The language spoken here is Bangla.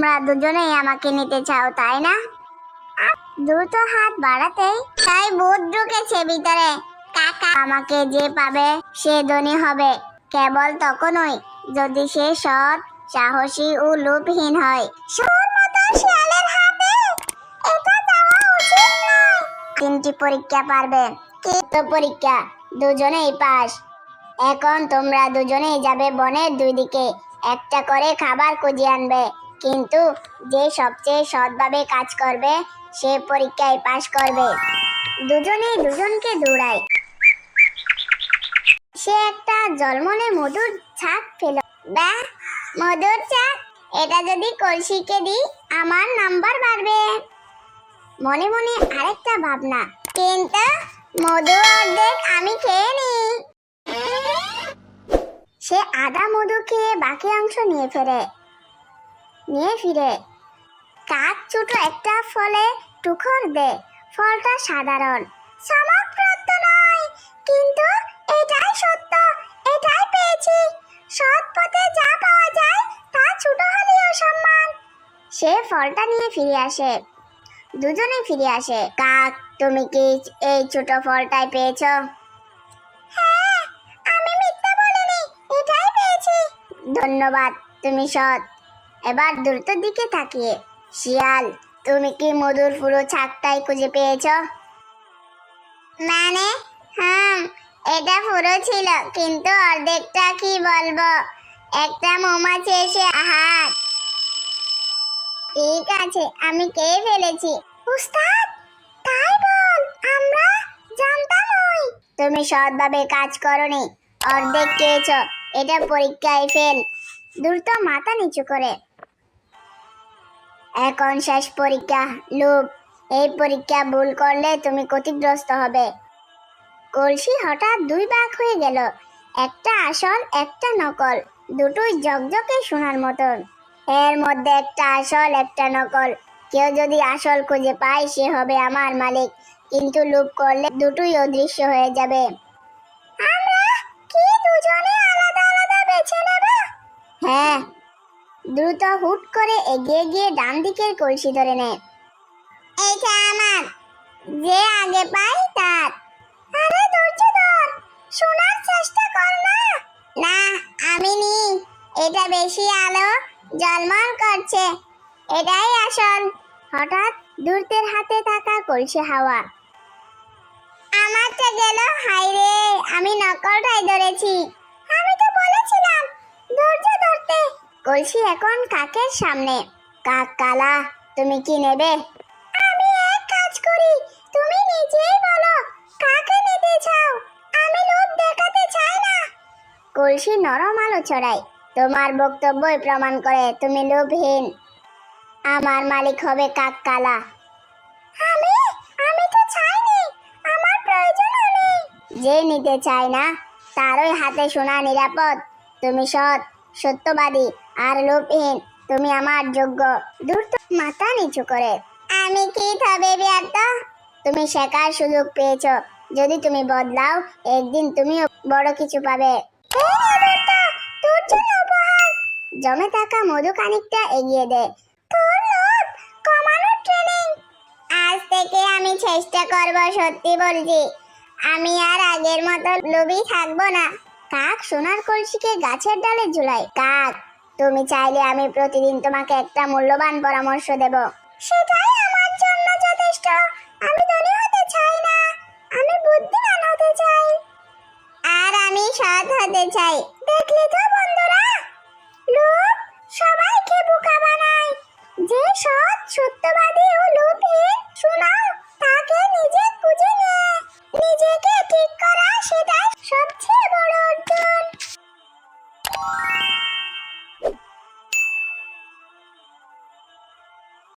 তোমরা দুজনেই আমাকে নিতে চাও, তাই না? দ্রুত হাত বাড়াতেই তাই ভূত ঢুকেছে ভিতরে। কাকা আমাকে যে পাবে সে ধনী হবে, কেবল তখনই যদি সে সৎ, সাহসী ও লোভহীন হয়। তিনটি পরীক্ষা পারবে। কি তো পরীক্ষা দুজনেই পাস। এখন তোমরা দুজনেই যাবে বনের দুই দিকে। একটা করে খাবার খুঁজে আনবে। কিন্তু যে সবচেয়ে সৎভাবে কাজ করবে, সে পরীক্ষায় পাশ করবে। দুজনেই দুজনকে দৌড়ায়। সে একটা জলমনে মধুর ছাক পেল বা মধুর ছাক, এটা যদি কলসিকে দিই, আমার নাম্বার বাড়বে। মনে মনে আরেকটা ভাবনা। কিন্তু মধু অর্ধেক আমি খেয়ে নিই। সে আদা মধু খেয়ে বাকি অংশ নিয়ে ফেরে। নিয়ে ফিরে। কাক ছোট একটা ফলে টুকর দে ফলটা সাধারণ। চমকপ্রদ নয়, কিন্তু এটাই সত্য, এটাই পেয়েছি। সৎ পথে যা পাওয়া যায়, তা ছোট হলেও সম্মান সে ফলটা নিয়ে ফিরে আসে। দুজনে ফিরে আসে। কাক, তুমি কি এই ছোট ফলটাই পেয়েছ? হ্যাঁ ধন্যবাদ, তুমি সৎ। এবার দ্রুত দিকে তাকিয়ে। শিয়াল, তুমি কি মধুর পুরো ছাকটাই খুঁজে পেয়েছ? মানে? হ্যাঁ এটা পুরো ছিল, কিন্তু অর্ধেকটা কি বলব? একটা মৌমাছি এসে আহার ঠিক আছে, আমি কে ফেলেছি। উস্তাদ, তাই বল, আমরা জানতাম ওই তুমি সৎভাবে কাজ করনি, অর্ধেক খেয়েছো, এটা পরীক্ষায় ফেল। দ্রুত মাথা নিচু করে এখন শেষ পরীক্ষা, লুপ। এই পরীক্ষা ভুল করলে তুমি ক্ষতিগ্রস্ত হবে। কলসি হঠাৎ দুই ভাগ হয়ে গেল, একটা আসল, একটা নকল। দুটোই জকজকে শোনার মতন। এর মধ্যে একটা আসল, একটা নকল। কেউ যদি আসল খুঁজে পায়, সে হবে আমার মালিক। কিন্তু লুপ করলে দুটোই অদৃশ্য হয়ে যাবে। দ্রুত হুট করে এগিয়ে গিয়ে ডান দিকের কলসি ধরে নেয়। এইটা আমার। যে আগে পাই তার। আরে ধৈর্য ধর। শোনার চেষ্টা কর না। না, আমি নি এটা বেশি আলো, জলমল করছে। এটাই আসল। হঠাৎ দূরতের হাতে থাকা কলসি হাওয়া। আমারটা গেল হাই রে আমি নকলটাই ধরেছি। আমি তো বলেছিলাম, ধৈর্য ধরতে। কলসি এখন কাকের সামনে? কাক কালা, তুমি কি নেবে? আমি এক কাজ করি, তুমি নিজেই বলো, কাকে নিতে চাও? আমি লোভ দেখাতে চাই না। কলসি নরম আলো ছড়ায়, তোমার বক্তব্যই প্রমাণ করে তুমি লোভহীন। আমার মালিক হবে কাক কালা। আমি? আমি তো চাইনি, আমার প্রয়োজন নেই যে নিতে চায় না, তারই হাতে শোনা নিরাপদ, তুমি সৎ। সত্যবাদী আর লোভহীন, তুমি আমার যোগ্য। দ্রুত মাথা নিচু করে। আমি কি তবে ব্যর্থ? তুমি শেখার সুযোগ পেয়েছ। যদি তুমি বদলাও, একদিন তুমিও বড় কিছু পাবে। জমে থাকা মধু খানিকটা এগিয়ে দে। আজ থেকে আমি চেষ্টা করব সত্যি বলছি আমি আর আগের মতো লোভী থাকব না। কাক সোনার কলসিকে গাছের ডালে ঝুলাই কাক, তুমি চাইলে আমি প্রতিদিন তোমাকে একটা মূল্যবান পরামর্শ দেব। সেটাই আমার জন্য যথেষ্ট। আমি ধনী হতে চাই না। আমি বুদ্ধিমান হতে চাই। আর আমি সৎ হতে চাই।